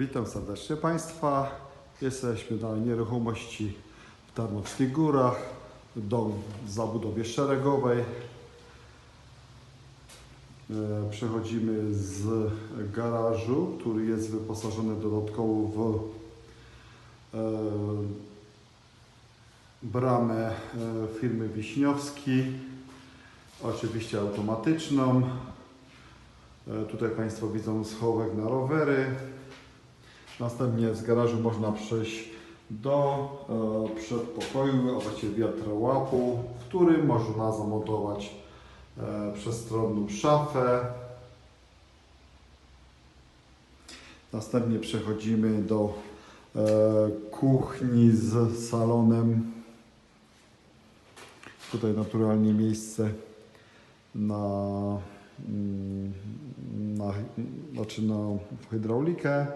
Witam serdecznie Państwa. Jesteśmy na nieruchomości w Tarnowskich Górach, dom w zabudowie szeregowej. E, Przechodzimy z garażu, który jest wyposażony dodatkowo w e, bramę e, firmy Wiśniowski, oczywiście automatyczną. Tutaj Państwo widzą schowek na rowery. Następnie z garażu można przejść do e, przedpokoju, a właściwie wiatrołapu, w którym można zamontować e, przestronną szafę. Następnie przechodzimy do e, kuchni z salonem. Tutaj naturalnie miejsce na, mm, na, znaczy na hydraulikę.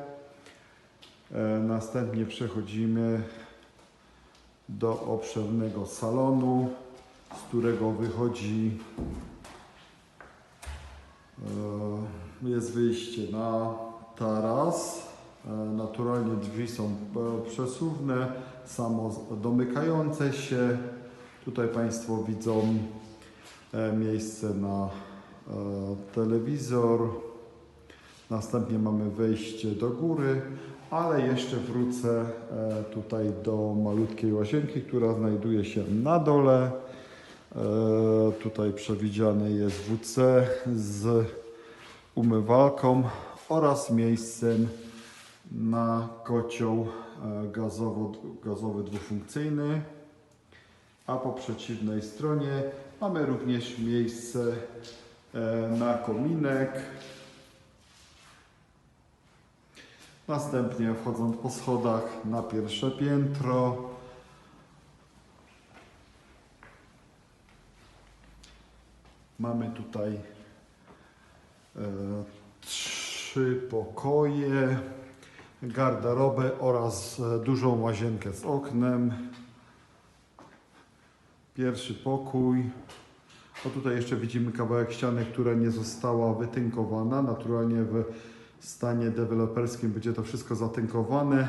E, Następnie przechodzimy do obszernego salonu, z którego wychodzi e, jest wyjście na taras. E, Naturalnie drzwi są przesuwne, samo domykające się. Tutaj Państwo widzą miejsce na telewizor. Następnie mamy wejście do góry, ale jeszcze wrócę e, tutaj do malutkiej łazienki, która znajduje się na dole. E, Tutaj przewidziany jest WC z umywalką oraz miejscem na kocioł e, gazowo, gazowy dwufunkcyjny. A po przeciwnej stronie mamy również miejsce na kominek. Następnie wchodząc po schodach na pierwsze piętro. Mamy tutaj e, trzy pokoje, garderobę oraz e, dużą łazienkę z oknem. Pierwszy pokój. O tutaj jeszcze widzimy kawałek ściany, która nie została wytynkowana. Naturalnie w stanie deweloperskim będzie to wszystko zatynkowane.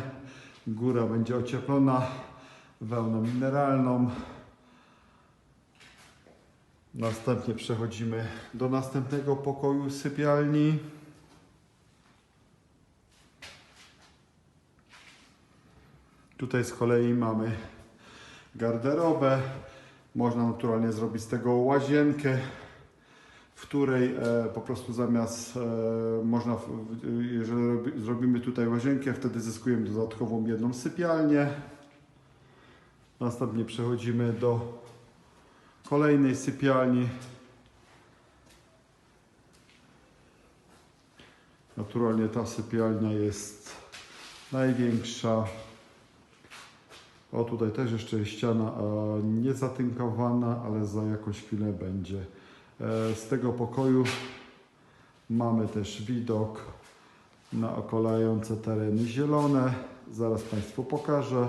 Góra będzie ocieplona wełną mineralną. Następnie przechodzimy do następnego pokoju sypialni. Tutaj z kolei mamy garderobę. Można naturalnie zrobić z tego łazienkę, w której e, po prostu zamiast e, można, jeżeli robi, zrobimy tutaj łazienkę, wtedy zyskujemy dodatkową jedną sypialnię. Następnie przechodzimy do kolejnej sypialni. Naturalnie ta sypialnia jest największa. O, tutaj też jeszcze jest ściana nie zatynkowana, ale za jakąś chwilę będzie. E, z tego pokoju mamy też widok na okolające tereny zielone. Zaraz Państwu pokażę.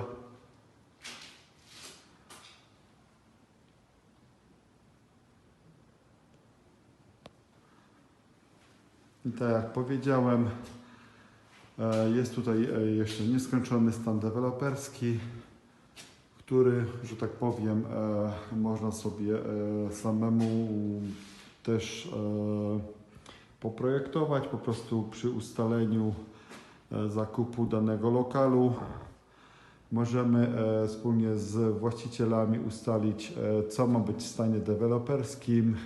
I tak jak powiedziałem, e, jest tutaj e, jeszcze nieskończony stan deweloperski, który, że tak powiem, e, można sobie e, samemu też e, poprojektować po prostu przy ustaleniu zakupu danego lokalu. Możemy wspólnie z właścicielami ustalić, co ma być w stanie deweloperskim,